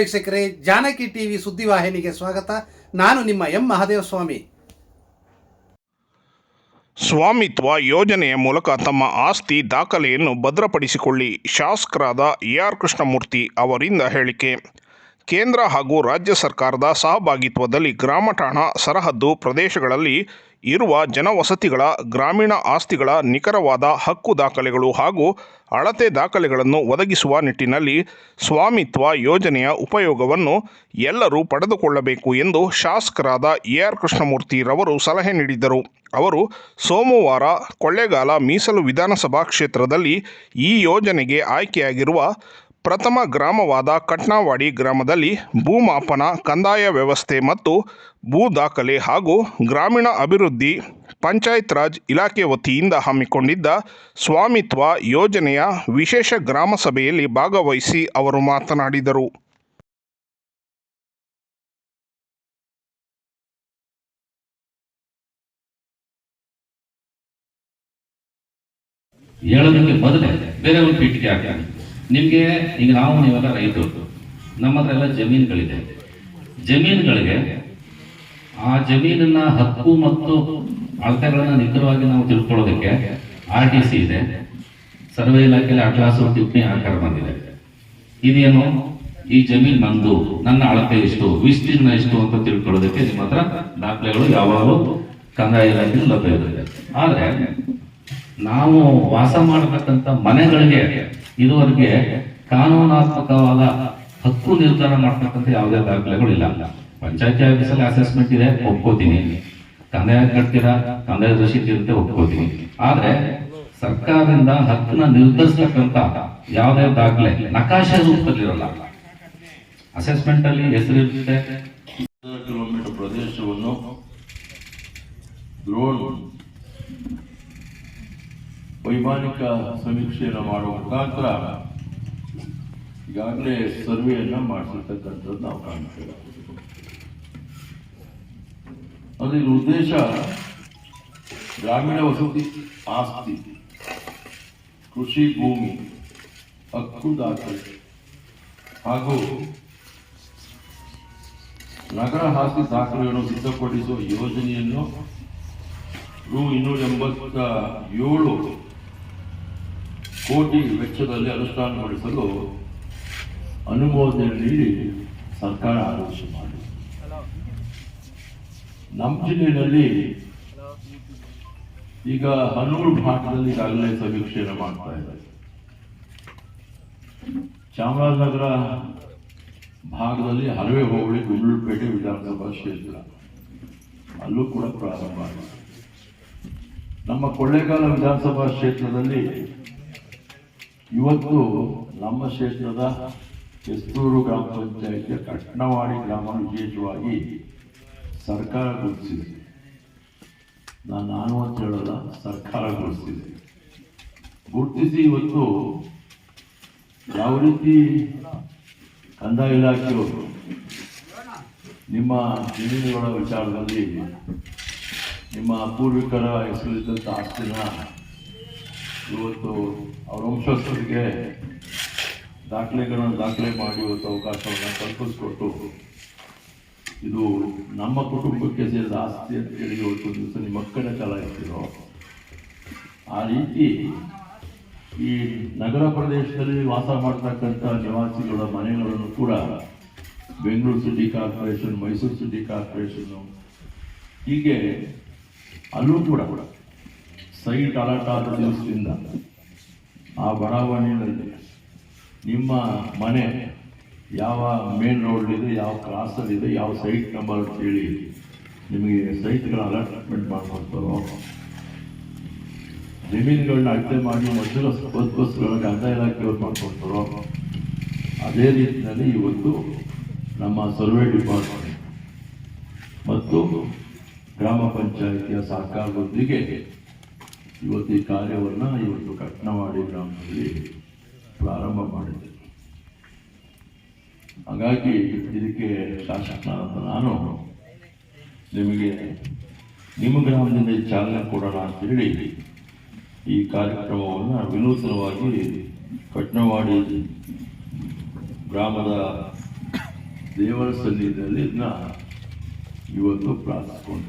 ವೀಕ್ಷಕರೇ, ಜಾನಕಿ ಟಿವಿ ಸುದ್ದಿವಾಹಿನಿಗೆ ಸ್ವಾಗತ. ನಾನು ನಿಮ್ಮ ಎಂ ಮಹಾದೇವ ಸ್ವಾಮಿ. ಸ್ವಾಮಿತ್ವ ಯೋಜನೆಯ ಮೂಲಕ ತಮ್ಮ ಆಸ್ತಿ ದಾಖಲೆಯನ್ನು ಭದ್ರಪಡಿಸಿಕೊಳ್ಳಿ, ಶಾಸಕರಾದ ಎ ಆರ್ ಕೃಷ್ಣಮೂರ್ತಿ ಅವರಿಂದ ಹೇಳಿಕೆ. ಕೇಂದ್ರ ಹಾಗೂ ರಾಜ್ಯ ಸರ್ಕಾರದ ಸಹಭಾಗಿತ್ವದಲ್ಲಿ ಗ್ರಾಮಠಾಣ ಸರಹದ್ದು ಪ್ರದೇಶಗಳಲ್ಲಿ ಇರುವ ಜನವಸತಿಗಳ, ಗ್ರಾಮೀಣ ಆಸ್ತಿಗಳ ನಿಖರವಾದ ಹಕ್ಕು ದಾಖಲೆಗಳು ಹಾಗೂ ಅಳತೆ ದಾಖಲೆಗಳನ್ನು ಒದಗಿಸುವ ನಿಟ್ಟಿನಲ್ಲಿ ಸ್ವಾಮಿತ್ವ ಯೋಜನೆಯ ಉಪಯೋಗವನ್ನು ಎಲ್ಲರೂ ಪಡೆದುಕೊಳ್ಳಬೇಕು ಎಂದು ಶಾಸಕರಾದ ಎ ಆರ್ ಕೃಷ್ಣಮೂರ್ತಿರವರು ಸಲಹೆ ನೀಡಿದರು ಅವರು ಸೋಮವಾರ ಕೊಳ್ಳೇಗಾಲ ಮೀಸಲು ವಿಧಾನಸಭಾ ಕ್ಷೇತ್ರದಲ್ಲಿ ಈ ಯೋಜನೆಗೆ ಆಯ್ಕೆಯಾಗಿರುವ ಪ್ರಥಮ ಗ್ರಾಮವಾದ ಕಟ್ನಾವಾಡಿ ಗ್ರಾಮದಲ್ಲಿ ಭೂಮಾಪನ, ಕಂದಾಯ ವ್ಯವಸ್ಥೆ ಮತ್ತು ಭೂ ದಾಖಲೆ ಹಾಗೂ ಗ್ರಾಮೀಣ ಅಭಿವೃದ್ಧಿ ಪಂಚಾಯತ್ ರಾಜ್ ಇಲಾಖೆ ವತಿಯಿಂದ ಹಮ್ಮಿಕೊಂಡಿದ್ದ ಸ್ವಾಮಿತ್ವ ಯೋಜನೆಯ ವಿಶೇಷ ಗ್ರಾಮ ಸಭೆಯಲ್ಲಿ ಭಾಗವಹಿಸಿ ಅವರು ಮಾತನಾಡಿದರು. ಹೇಳೋದಕ್ಕೆ ಬದಲೇ ಬೇರೆ ಒಂದು ಪೀಠಿಗೆ ಹಾಕ್ತಾನೆ ನಿಮಗೆ ಈಗ ನಾವು ನೀವೆಲ್ಲ ರೈತರು. ನಮ್ಮ ಹತ್ರ ಎಲ್ಲ ಜಮೀನುಗಳಿದೆ. ಜಮೀನುಗಳಿಗೆ ಆ ಜಮೀನನ್ನ ಹಕ್ಕು ಮತ್ತು ಅಳತೆಗಳನ್ನ ನಿಖರವಾಗಿ ನಾವು ತಿಳ್ಕೊಳ್ಳೋದಕ್ಕೆ ಆರ್ ಟಿ ಸಿ ಇದೆ. ಸರ್ವೆ ಇಲಾಖೆಯಲ್ಲಿ ಅಟ್ಲಾಸು ಟಿಪ್ಪಣಿ ಆಕಾರ ಬಂದಿದೆ. ಇದೇನು? ಈ ಜಮೀನ್ ನಂದು ನನ್ನ ಅಳತೆ ಎಷ್ಟು ವಿಸ್ತೀರ್ಣ ಎಷ್ಟು ಅಂತ ತಿಳ್ಕೊಳ್ಳೋದಕ್ಕೆ ನಿಮ್ಮ ಹತ್ರ ದಾಖಲೆಗಳು ಯಾವಾಗಲೂ ಕಂದಾಯ ಇಲಾಖೆ ಲಭ್ಯ ಇರುತ್ತೆ. ಆದ್ರೆ ನಾವು ವಾಸ ಮಾಡತಕ್ಕಂಥ ಮನೆಗಳಿಗೆ ಇದುವರೆಗೆ ಕಾನೂನಾತ್ಮಕವಾದ ಹಕ್ಕು ನಿರ್ಧಾರ ಮಾಡ್ತಕ್ಕಂಥ ಯಾವುದೇ ದಾಖಲೆಗಳು ಇಲ್ಲ. ಪಂಚಾಯತಿ ಆಫೀಸಲ್ಲಿ ಅಸೆಸ್ಮೆಂಟ್ ಇದೆ, ಒಪ್ಕೋತೀನಿ. ತಂದೆ ಕಟ್ತೀರ, ತಂದೆ ರಸೀದಿ ಇರುತ್ತೆ ಒಪ್ಕೋತೀನಿ. ಆದ್ರೆ ಸರ್ಕಾರದಿಂದ ಹಕ್ಕನ್ನ ನಿರ್ಧರಿಸತಕ್ಕಂತ ಯಾವುದೇ ದಾಖಲೆ ನಕಾಶೆ ರೂಪದಲ್ಲಿರಲ್ಲ. ಅಸೆಸ್ಮೆಂಟ್ ಅಲ್ಲಿ ಹೆಸರಿರುತ್ತೆ ಕಿಲೋಮೀಟರ್ ಪ್ರದೇಶವನ್ನು ಡ್ರೋನ್ ವೈಮಾನಿಕ ಸಮೀಕ್ಷೆಯನ್ನು ಮಾಡುವ ಮುಖಾಂತರ ಈಗಾಗಲೇ ಸರ್ವೆಯನ್ನು ಮಾಡಿಸಿರ್ತಕ್ಕಂಥದ್ದು ನಾವು ಕಾಣ್ತೇವೆ. ಅದರ ಉದ್ದೇಶ ಗ್ರಾಮೀಣ ವಸತಿ ಆಸ್ತಿ, ಕೃಷಿ ಭೂಮಿ, ಹಕ್ಕು ದಾಖಲೆ ಹಾಗೂ ನಗರ ಆಸ್ತಿ ದಾಖಲೆಗಳನ್ನು ಸಿದ್ಧಪಡಿಸುವ ಯೋಜನೆಯನ್ನು ರು ಇನ್ನೂರ ಎಂಬತ್ತ ಏಳು ಕೋಟಿ ವೆಚ್ಚದಲ್ಲಿ ಅನುಷ್ಠಾನಗೊಳಿಸಲು ಅನುಮೋದನೆ ನೀಡಿ ಸರ್ಕಾರ ಆದೇಶ ಮಾಡಿದೆ ನಮ್ಮ ಜಿಲ್ಲೆಯಲ್ಲಿ ಈಗ ಹನೂರು ಭಾಗದಲ್ಲಿ ಈಗಾಗಲೇ ಸಮೀಕ್ಷೆಯನ್ನು ಮಾಡ್ತಾ ಇದ್ದಾರೆ ಚಾಮರಾಜನಗರ ಭಾಗದಲ್ಲಿ ಹಲವೇ ಹೋಬಳಿ ಗುಂಡ್ಲುಪೇಟೆ ವಿಧಾನಸಭಾ ಕ್ಷೇತ್ರ ಅಲ್ಲೂ ಕೂಡ ಪ್ರಾರಂಭ ಆಗಿದೆ. ನಮ್ಮ ಕೊಳ್ಳೇಗಾಲ ವಿಧಾನಸಭಾ ಕ್ಷೇತ್ರದಲ್ಲಿ ಇವತ್ತು ನಮ್ಮ ಕ್ಷೇತ್ರದ ಕೆಸ್ತೂರು ಗ್ರಾಮ ಪಂಚಾಯಿತಿಯ ಕಟ್ನವಾಡಿ ಗ್ರಾಮ ವಿಶೇಷವಾಗಿ ಸರ್ಕಾರ ಗುರುತಿಸಿದೆ. ನಾನು ನಾನು ಅಂತ ಹೇಳಲ್ಲ, ಸರ್ಕಾರ ಗುರುತಿಸಿದೆ. ಗುರುತಿಸಿ ಇವತ್ತು ಯಾವ ರೀತಿ ಕಂದಾಯ ಇಲಾಖೆಯವರು ನಿಮ್ಮ ಜಮೀನುಗಳ ವಿಚಾರದಲ್ಲಿ ನಿಮ್ಮ ಪೂರ್ವಿಕರ ಹೆಸರಿದ್ದಂಥ ಆಸ್ತಿನ ಇವತ್ತು ಅವರ ವಂಶಸ್ಥರಿಗೆ ದಾಖಲೆಗಳನ್ನು ದಾಖಲೆ ಮಾಡಿ ಇವತ್ತು ಅವಕಾಶವನ್ನು ಕಲ್ಪಿಸ್ಕೊಟ್ಟು ಇದು ನಮ್ಮ ಕುಟುಂಬಕ್ಕೆ ಸೇರಿದ ಆಸ್ತಿ ಅಂತ ಹೇಳಿ ಇವತ್ತು ದಿವಸ ನಿಮ್ಮ ಮಕ್ಕಳ ಚಲಾಯಿಸ್ತಿರೋ ಆ ರೀತಿ ಈ ನಗರ ಪ್ರದೇಶದಲ್ಲಿ ವಾಸ ಮಾಡ್ತಕ್ಕಂಥ ನಿವಾಸಿಗಳ ಮನೆಗಳನ್ನು ಕೂಡ Bengaluru city corporation, Mysuru city corporation, ಹೀಗೆ ಅಲ್ಲೂ ಕೂಡ ಸೈಟ್ ಅಲರ್ಟ್ ಆದ ದಿವಸದಿಂದ ಆ ಬಡಾವಣೆಯಲ್ಲಿ ನಿಮ್ಮ ಮನೆ ಯಾವ ಮೇನ್ ರೋಡ್ ಇದೆ ಯಾವ ಕ್ರಾಸಲ್ಲಿದೆ ಯಾವ ಸೈಟ್ ನಂಬರ್ ಅಂತ ಹೇಳಿ ನಿಮಗೆ ಸೈಟ್ಗಳ ಅಲಾಟ್ಮೆಂಟ್ ಮಾಡ್ಕೊಡ್ತಾರೋ ಜಮೀನುಗಳನ್ನ ಅಳತೆ ಮಾಡಿ ಮೊದಲ ಬಸ್ಗಳನ್ನ ಕಂದಾಯ ಇಲಾಖೆಯವ್ರು ಮಾಡ್ಕೊಡ್ತಾರೋ ಅದೇ ರೀತಿಯಲ್ಲಿ ಇವತ್ತು ನಮ್ಮ ಸರ್ವೆ ಡಿಪಾರ್ಟ್ಮೆಂಟ್ ಮತ್ತು ಗ್ರಾಮ ಪಂಚಾಯಿತಿಯ ಸಹಕಾರದೊಂದಿಗೆ ಇವತ್ತು ಈ ಕಾರ್ಯವನ್ನು ಇವತ್ತು ಕಟ್ನವಾಡಿ ಗ್ರಾಮದಲ್ಲಿ ಪ್ರಾರಂಭ ಮಾಡಿದೆ. ಹಾಗಾಗಿ ಇದಕ್ಕೆ ಶಾಸಕನಾದಂಥ ನಾನು ನಿಮಗೆ ನಿಮ್ಮ ಗ್ರಾಮದಿಂದ ಚಾಲನೆ ಕೊಡೋಣ ಅಂತೇಳಿ ಈ ಕಾರ್ಯಕ್ರಮವನ್ನು ವಿನೂತನವಾಗಿ ಕಟ್ನವಾಡಿ ಗ್ರಾಮದ ದೇವರ ಸನ್ನಿಧಿಯಲ್ಲಿ ಇದನ್ನ ಇವತ್ತು ಪ್ರಾರ್ಥಿಸ್ಕೊಂಡು